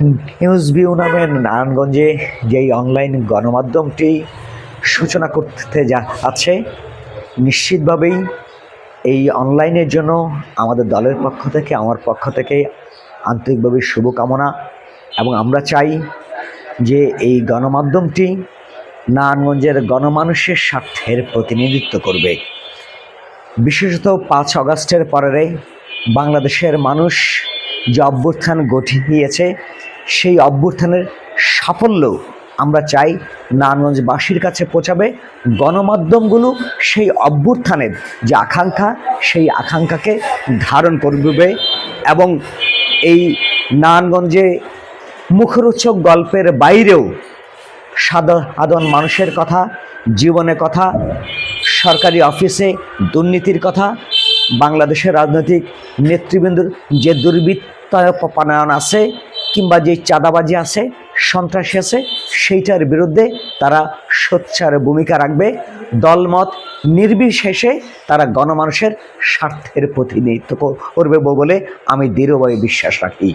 News view নামের নারায়ণগঞ্জে যেই অনলাইন গণমাধ্যমটি সূচনা করতে যা আছে, নিশ্চিতভাবেই এই অনলাইনের জন্য আমাদের দলের পক্ষ থেকে, আমার পক্ষ থেকে আন্তরিকভাবে শুভকামনা এবং আমরা চাই যে এই গণমাধ্যমটি নারায়ণগঞ্জের গণমানুষের স্বার্থের প্রতিনিধিত্ব করবে। বিশেষত পাঁচ অগাস্টের পরে বাংলাদেশের মানুষ যে অভ্যুত্থান গঠিয়েছে সেই অভ্যুত্থানের সাফল্য আমরা চাই নারায়ণগঞ্জবাসীর কাছে পৌঁছাবে। গণমাধ্যমগুলো সেই অভ্যুত্থানের যে আকাঙ্ক্ষা, সেই আকাঙ্ক্ষাকে ধারণ করবে এবং এই নারায়ণগঞ্জে মুখরোচক গল্পের বাইরেও সাধারণ মানুষের কথা, জীবনের কথা, সরকারি অফিসে দুর্নীতির কথা, বাংলাদেশের রাজনৈতিক নেতৃবৃন্দর যে দুর্বৃত্তায়ন আছে কিংবা যে চাঁদাবাজি আছে, সন্ত্রাসী আছে, সেইটার বিরুদ্ধে তারা সোচ্চার ভূমিকা রাখবে। দলমত নির্বিশেষে তারা গণমানুষের স্বার্থের প্রতিনিধিত্ব করবে বলে আমি দৃঢ়ভাবে বিশ্বাস রাখি।